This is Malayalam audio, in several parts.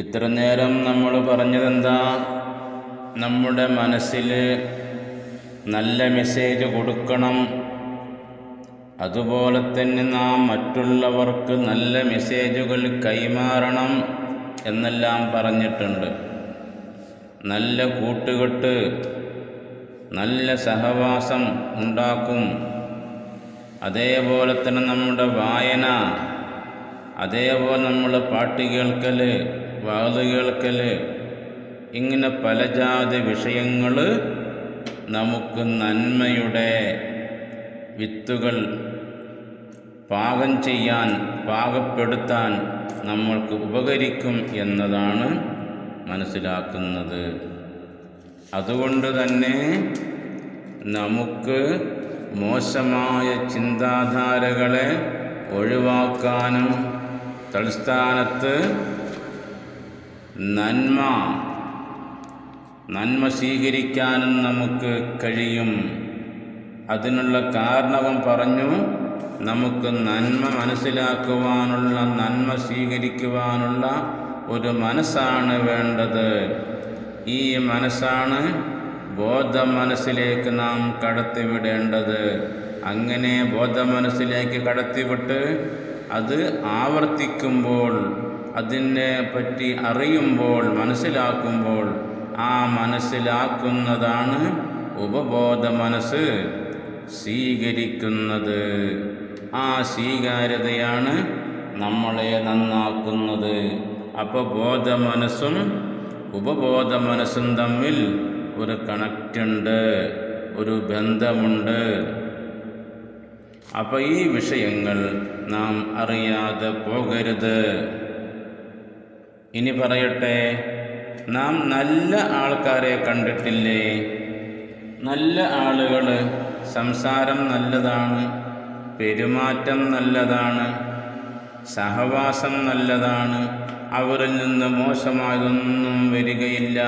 ഇത്ര നേരം നമ്മൾ പറഞ്ഞതെന്താ? നമ്മുടെ മനസ്സിൽ നല്ല മെസ്സേജ് കൊടുക്കണം. അതുപോലെ തന്നെ നാം മറ്റുള്ളവർക്ക് നല്ല മെസ്സേജുകൾ കൈമാറണം എന്നെല്ലാം പറഞ്ഞിട്ടുണ്ട്. നല്ല കൂട്ടുകെട്ട് നല്ല സഹവാസം ഉണ്ടാക്കും. അതേപോലെ തന്നെ നമ്മുടെ വായന അതേപോലെ നമ്മൾ പാട്ട് കേൾക്കൽ വാത് കേൾക്കൽ ഇങ്ങനെ പല ജാതി വിഷയങ്ങൾ നമുക്ക് നന്മയുടെ വിത്തുകൾ പാകം ചെയ്യാൻ പാകപ്പെടുത്താൻ നമ്മൾക്ക് ഉപകരിക്കും എന്നതാണ് മനസ്സിലാക്കുന്നത്. അതുകൊണ്ട് തന്നെ നമുക്ക് മോശമായ ചിന്താധാരകളെ ഒഴിവാക്കാനും തൽസ്ഥാനത്ത് നന്മ നന്മ സ്വീകരിക്കാനും നമുക്ക് കഴിയും. അതിനുള്ള കാരണവും പറഞ്ഞു നമുക്ക് നന്മ മനസ്സിലാക്കുവാനുള്ള നന്മ സ്വീകരിക്കുവാനുള്ള ഒരു മനസ്സാണ് വേണ്ടത്. ഈ മനസ്സാണ് ബോധ മനസ്സിലേക്ക് നാം കടത്തിവിടേണ്ടത്. അങ്ങനെ ബോധ മനസ്സിലേക്ക് കടത്തിവിട്ട് അത് ആവർത്തിക്കുമ്പോൾ അതിനെ പറ്റി അറിയുമ്പോൾ മനസ്സിലാക്കുമ്പോൾ ആ മനസ്സിലാക്കുന്നതാണ് ഉപബോധ മനസ്സ്. സ്വീകരിക്കുന്നത്. ആ സ്വീകാര്യതയാണ് നമ്മളെ നന്നാക്കുന്നത്. അപ്പോൾ ബോധ മനസ്സും ഉപബോധ മനസ്സും തമ്മിൽ ഒരു കണക്റ്റുണ്ട് ഒരു ബന്ധമുണ്ട്. അപ്പോൾ ഈ വിഷയങ്ങൾ നാം അറിയാതെ പോകരുത്. ഇനി പറയട്ടെ നാം നല്ല ആൾക്കാരെ കണ്ടിട്ടില്ലേ? നല്ല ആളുകൾ സംസാരം നല്ലതാണ് പെരുമാറ്റം നല്ലതാണ് സഹവാസം നല്ലതാണ് അവരിൽ നിന്ന് മോശമായതൊന്നും വരികയില്ല.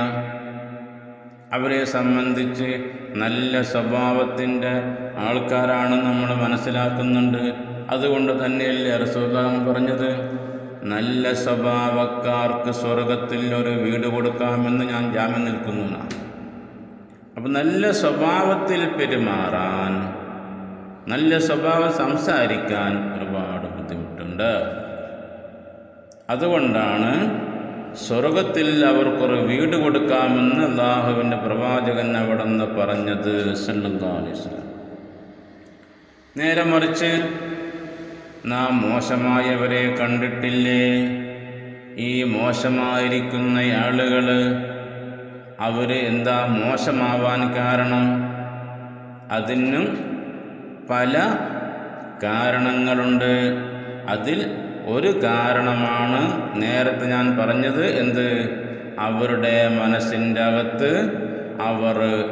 അവരെ സംബന്ധിച്ച് നല്ല സ്വഭാവത്തിന്റെ ആൾക്കാരാണ് നമ്മൾ മനസ്സിലാക്കുന്നുണ്ട്. അതുകൊണ്ട് തന്നെയല്ലേ അറസുഖം പറഞ്ഞത്? നല്ല സ്വഭാവക്കാർക്ക് സ്വർഗത്തിൽ ഒരു വീട് കൊടുക്കാമെന്ന് ഞാൻ ജാമ്യം നിൽക്കുന്നു. അപ്പം നല്ല സ്വഭാവത്തിൽ പെരുമാറാൻ നല്ല സ്വഭാവം സംസാരിക്കാൻ ഒരുപാട് ബുദ്ധിമുട്ടുണ്ട് അതുകൊണ്ടാണ് സ്വർഗത്തിൽ അവർക്കൊരു വീട് കൊടുക്കാമെന്ന് അള്ളാഹുവിന്റെ പ്രവാചകൻ അവിടെ നിന്ന് പറഞ്ഞത് സല്ലല്ലാഹു അലൈഹി നേരെ മറിച്ച് നാം മോശമായവരെ കണ്ടിട്ടില്ലേ? ഈ മോശമായിരിക്കുന്ന ആളുകൾ അവർ എന്താ മോശമാവാൻ കാരണം? അതിനും പല കാരണങ്ങളുണ്ട്. അതിൽ ഒരു കാരണമാണ് നേരത്തെ ഞാൻ പറഞ്ഞത് എന്ത്? അവരുടെ മനസ്സിന്റെ അകത്ത് അവർ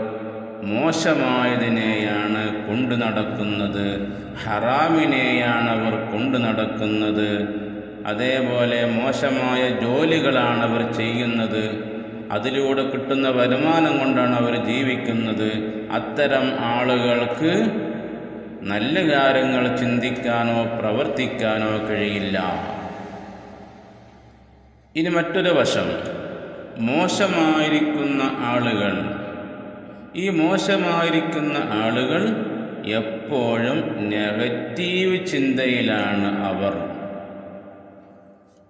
മോശമായതിനെയാണ് കൊണ്ടു നടക്കുന്നത്. ഹറാമിനെയാണ് അവർ കൊണ്ടു നടക്കുന്നത്. അതേപോലെ മോശമായ ജോലികളാണ് അവർ ചെയ്യുന്നത്. അതിലൂടെ കിട്ടുന്ന വരുമാനം കൊണ്ടാണ് അവർ ജീവിക്കുന്നത്. അത്തരം ആളുകൾക്ക് നല്ല കാര്യങ്ങൾ ചിന്തിക്കാനോ പ്രവർത്തിക്കാനോ കഴിയില്ല. ഇനി മറ്റൊരു വശം. മോശമായിരിക്കുന്ന ആളുകൾ. ഈ മോശമായിരിക്കുന്ന ആളുകൾ എപ്പോഴും നെഗറ്റീവ് ചിന്തയിലാണ് അവർ.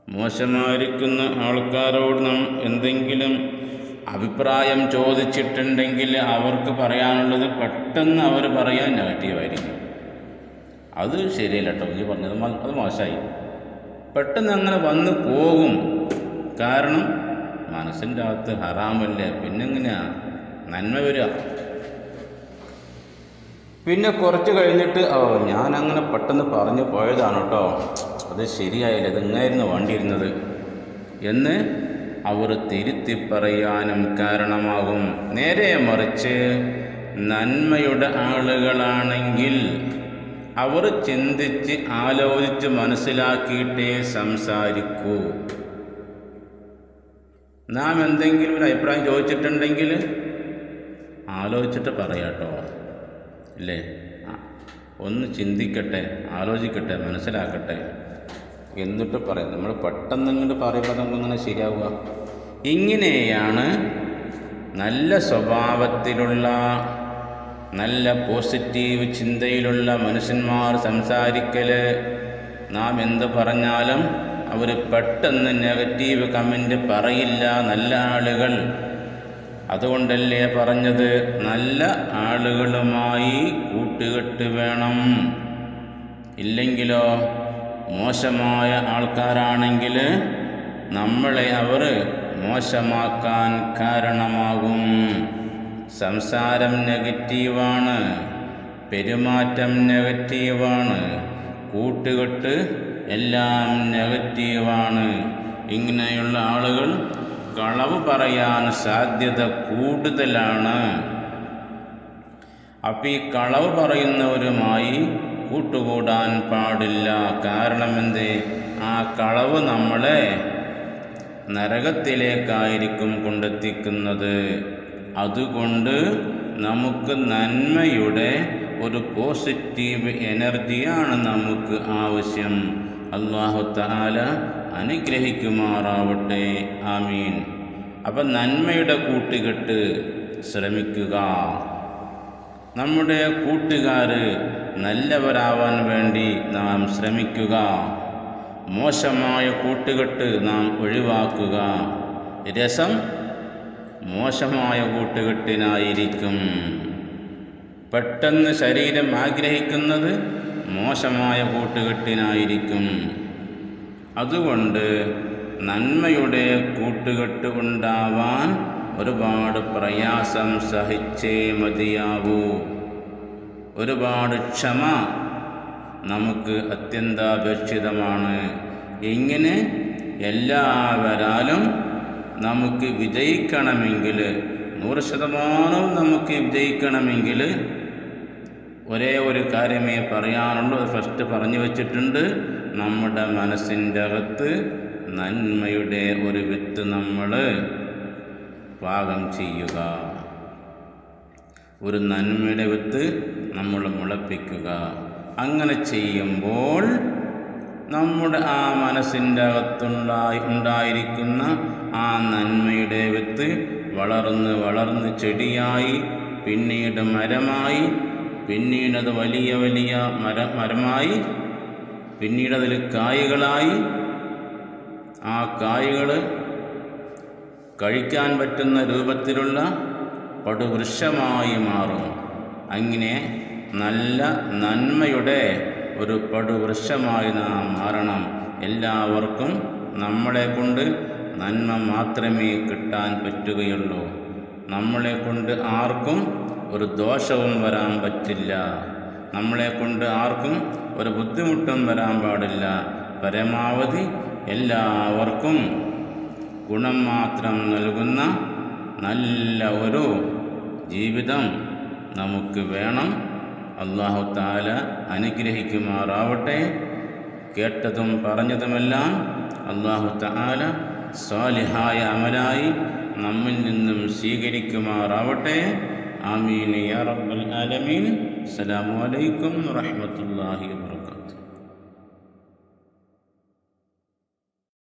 മോശമായിരിക്കുന്ന ആൾക്കാരോട് നാം എന്തെങ്കിലും അഭിപ്രായം ചോദിച്ചിട്ടുണ്ടെങ്കിൽ അവർക്ക് പറയാനുള്ളത് പെട്ടെന്ന് അവർ പറയാൻ നെഗറ്റീവായിരിക്കും. അത് ശരിയല്ല കേട്ടോ. ഈ പറഞ്ഞത് അത് മോശമായി. പെട്ടെന്ന് അങ്ങനെ വന്ന് പോകും. കാരണം മനസ്സിന്റെ അകത്ത് ഹറാമല്ലേ? പിന്നെങ്ങനെയാ? നന്മ വരിക. പിന്നെ കുറച്ച് കഴിഞ്ഞിട്ട് ഓ ഞാൻ അങ്ങനെ പെട്ടെന്ന് പറഞ്ഞു പോയതാണ് കേട്ടോ. അത് ശരിയായില്ല ഇതെങ്ങായിരുന്നു വേണ്ടിയിരുന്നത്. എന്ന് അവർ തിരുത്തി പറയാനും കാരണമാകും. നേരെ മറിച്ച് നന്മയുടെ ആളുകളാണെങ്കിൽ അവർ ചിന്തിച്ച് ആലോചിച്ച് മനസ്സിലാക്കിയിട്ടേ സംസാരിക്കൂ. നാം എന്തെങ്കിലും ഒരു അഭിപ്രായം ചോദിച്ചിട്ടുണ്ടെങ്കിൽ ആലോചിച്ചിട്ട് പറയാട്ടോ. ഇല്ലേ ആ, ഒന്ന് ചിന്തിക്കട്ടെ ആലോചിക്കട്ടെ മനസ്സിലാക്കട്ടെ. എന്നിട്ട് പറയാം. നമ്മൾ പെട്ടെന്ന് ഇങ്ങോട്ട് പറയുമ്പോൾ നമുക്കിങ്ങനെ ശരിയാവുക? ഇങ്ങനെയാണ് നല്ല സ്വഭാവത്തിലുള്ള നല്ല പോസിറ്റീവ് ചിന്തയിലുള്ള മനുഷ്യന്മാർ സംസാരിക്കൽ നാം എന്ത് പറഞ്ഞാലും അവർ പെട്ടെന്ന് നെഗറ്റീവ് കമന്റ് പറയില്ല. നല്ല ആളുകൾ. അതുകൊണ്ടല്ലേ പറഞ്ഞത്? നല്ല ആളുകളുമായി കൂട്ടുകെട്ട് വേണം. ഇല്ലെങ്കിലോ? മോശമായ ആൾക്കാരാണെങ്കിൽ നമ്മളെ അവർ മോശമാക്കാൻ കാരണമാകും. സംസാരം നെഗറ്റീവാണ് പെരുമാറ്റം നെഗറ്റീവാണ് കൂട്ടുകെട്ട് എല്ലാം നെഗറ്റീവാണ്. ഇങ്ങനെയുള്ള ആളുകൾ കളവ് പറയാൻ സാധ്യത കൂടുതലാണ്. അപ്പം ഈ കളവ് പറയുന്നവരുമായി കൂട്ടുകൂടാൻ പാടില്ല. കാരണം എന്ത്? ആ കളവ് നമ്മളെ നരകത്തിലേക്കായിരിക്കും കൊണ്ടെത്തിക്കുന്നത്. അതുകൊണ്ട് നമുക്ക് നന്മയുടെ ഒരു പോസിറ്റീവ് എനർജിയാണ് നമുക്ക് ആവശ്യം. അള്ളാഹു താല അനുഗ്രഹിക്കുമാറാവട്ടെ. ആമീൻ. അപ്പം നന്മയുടെ കൂട്ടുകെട്ട് ശ്രമിക്കുക. നമ്മുടെ കൂട്ടുകാർ നല്ലവരാവാൻ വേണ്ടി നാം ശ്രമിക്കുക. മോശമായ കൂട്ടുകെട്ട് നാം ഒഴിവാക്കുക. രസം മോശമായ കൂട്ടുകെട്ടിനായിരിക്കും. പെട്ടെന്ന് ശരീരം ആഗ്രഹിക്കുന്നത് മോശമായ കൂട്ടുകെട്ടിനായിരിക്കും. അതുകൊണ്ട് നന്മയുടെ കൂട്ടുകെട്ട് ഉണ്ടാവാൻ ഒരുപാട് പ്രയാസം സഹിച്ചേ മതിയാവൂ. ഒരുപാട് ക്ഷമ നമുക്ക് അത്യന്താപേക്ഷിതമാണ്. ഇങ്ങനെ എല്ലാവരാലും നമുക്ക് വിജയിക്കണമെങ്കിൽ നൂറ് ശതമാനവും നമുക്ക് വിജയിക്കണമെങ്കിൽ ഒരേ ഒരു കാര്യമേ പറയാനുള്ളൂ. ഫസ്റ്റ് പറഞ്ഞു വച്ചിട്ടുണ്ട്. നമ്മുടെ മനസ്സിന്റെ അകത്ത് നന്മയുടെ ഒരു വിത്ത് നമ്മൾ പാകം ചെയ്യുക. ഒരു നന്മയുടെ വിത്ത് നമ്മൾ മുളപ്പിക്കുക. അങ്ങനെ ചെയ്യുമ്പോൾ നമ്മുടെ ആ മനസ്സിന്റെ അകത്തുണ്ടായി ഉണ്ടായിരിക്കുന്ന ആ നന്മയുടെ വിത്ത് വളർന്ന് വളർന്ന് ചെടിയായി പിന്നീട് മരമായി പിന്നീടത് വലിയ വലിയ മര മരമായി പിന്നീടതിൽ കായ്കളായി. ആ കായ്കൾ കഴിക്കാൻ പറ്റുന്ന രൂപത്തിലുള്ള പടുവൃക്ഷമായി മാറും. അങ്ങനെ നല്ല നന്മയുടെ ഒരു പടുവൃക്ഷമായി നാം മാറണം. എല്ലാവർക്കും നമ്മളെ കൊണ്ട് നന്മ മാത്രമേ കിട്ടാൻ പറ്റുകയുള്ളൂ. നമ്മളെ കൊണ്ട് ആർക്കും ഒരു ദോഷവും വരാൻ പറ്റില്ല. നമ്മളെ കൊണ്ട് ആർക്കും ഒരു ബുദ്ധിമുട്ടും വരാൻ പാടില്ല. പരമാവധി എല്ലാവർക്കും ഗുണം മാത്രം നൽകുന്ന നല്ല ഒരു ജീവിതം നമുക്ക് വേണം. അള്ളാഹു താല അനുഗ്രഹിക്കുമാറാവട്ടെ. കേട്ടതും പറഞ്ഞതുമെല്ലാം അള്ളാഹു താല സ്വാലിഹായ അമലായി നമ്മിൽ നിന്നും സ്വീകരിക്കുമാറാവട്ടെ. ആമീൻ യാ ആലമീൻ. അസ്സലാമു അലൈക്കും വറഹ്മത്തുള്ളാഹി വബറകാതുഹു